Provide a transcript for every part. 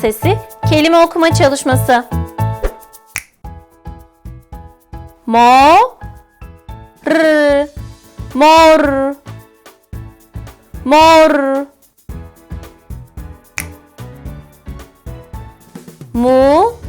sesi kelime okuma çalışması. Mo r mor. Mor. Mu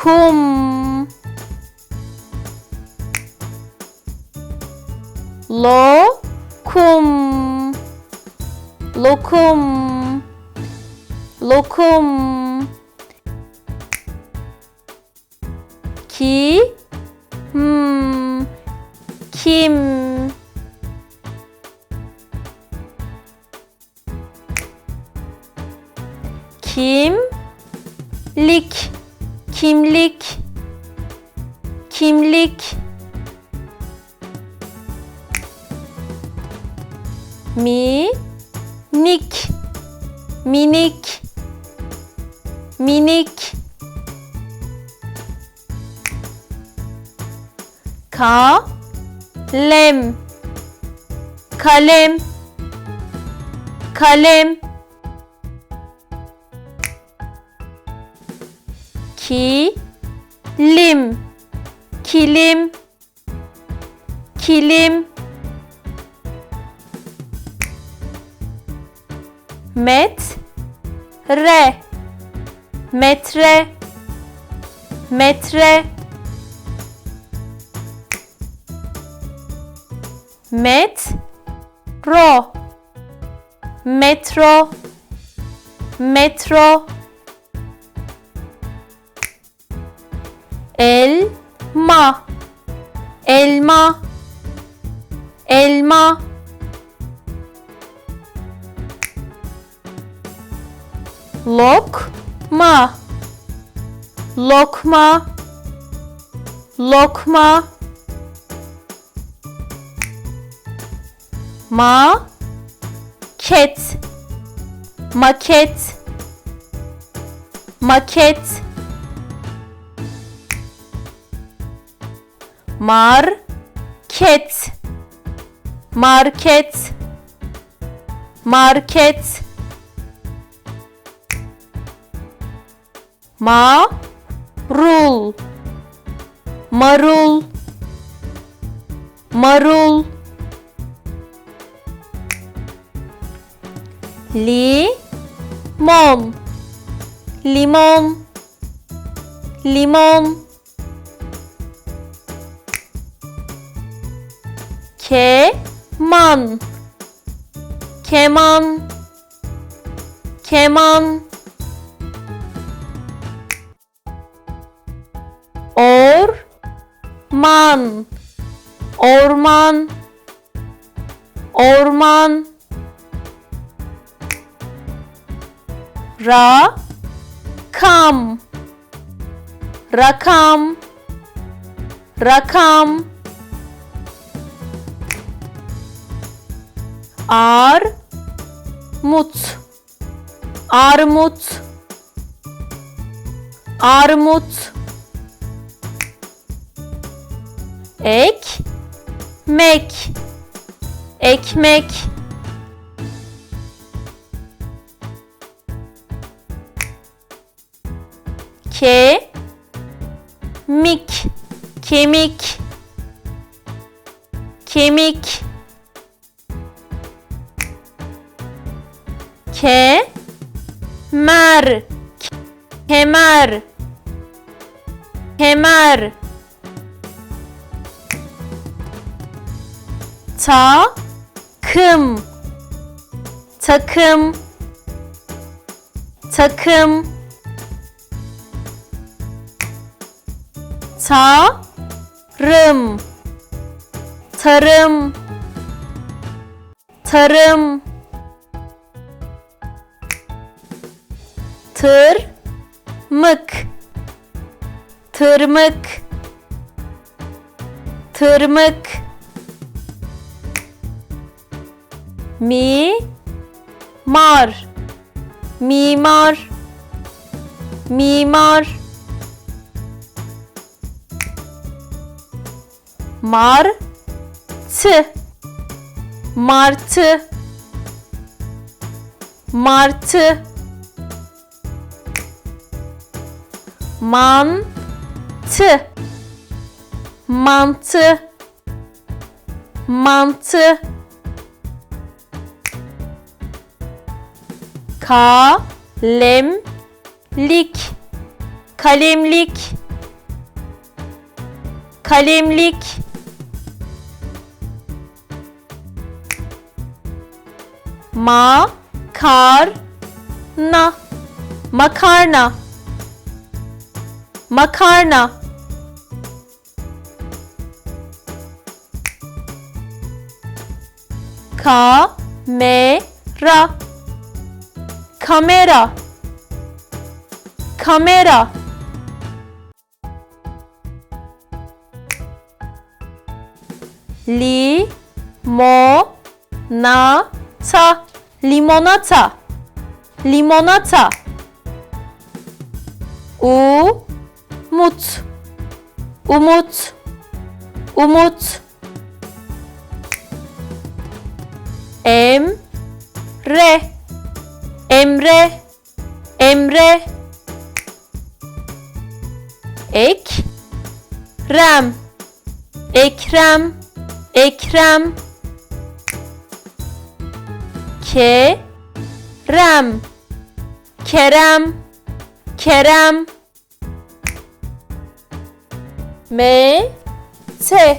kum. Lo kum lokum. Lokum. Ki. Hmm. Kim. Kim lik kimlik. Kimlik. Mi nik minik. Minik. Ka lem kalem. Kalem ki lim kilim. Kilim. Met re. Metre. Metre. Met ro metro. Metro elma. Elma. Elma. Lokma. Lokma. Lokma. Maket. Maket. Maket market. Market. Market. Marul. Marul. Marul. Limon. Limon. Limon keman. Keman. Keman. Orman. Orman. Orman. Rakam. Rakam rakam armut armut armut ekmek. Ekmek kemik. Kemik kemik kemer kemer kemer takım. Takım. Takım tarım. Tarım tarım tırmık tırmık tırmık mi mar. Mimar. Mimar. Martı. Martı. Martı mantı. Mantı. Mantı. Kalemlik. Kalemlik. Kalemlik. Makarna. Makarna makarna. Kamera. Kamera. Kamera. Limonata. Limonata limonata umut. Umut. Umut. Emre. Emre. Emre. Ekrem. Ekrem. Ekrem. Kerem. Kerem kerem mete.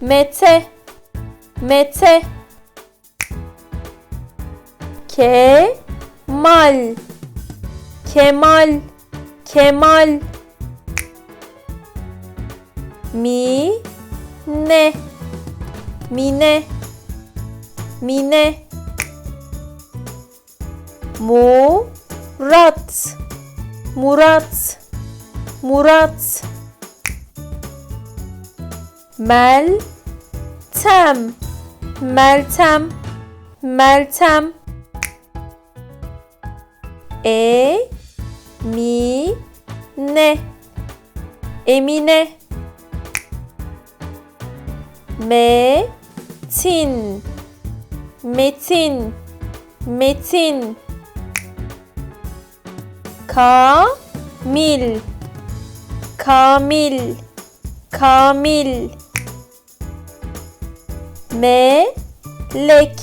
Mete. Mete. Kemal. Kemal. Kemal. Mine. Mine. Mine. Murat. Murat. Murat meltem. Meltem. Meltem. E mi ne Emine. Metin. Metin. Metin. Kamil. Kamil. Kamil Melek.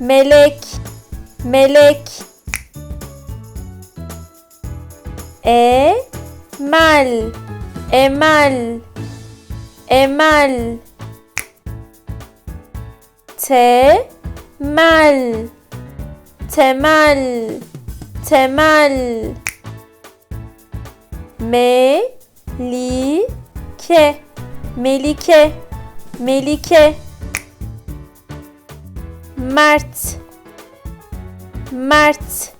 Melek. Melek. Emel Emel Emel Temel Temel Temel Melike. Melike. Melike Mert. Mert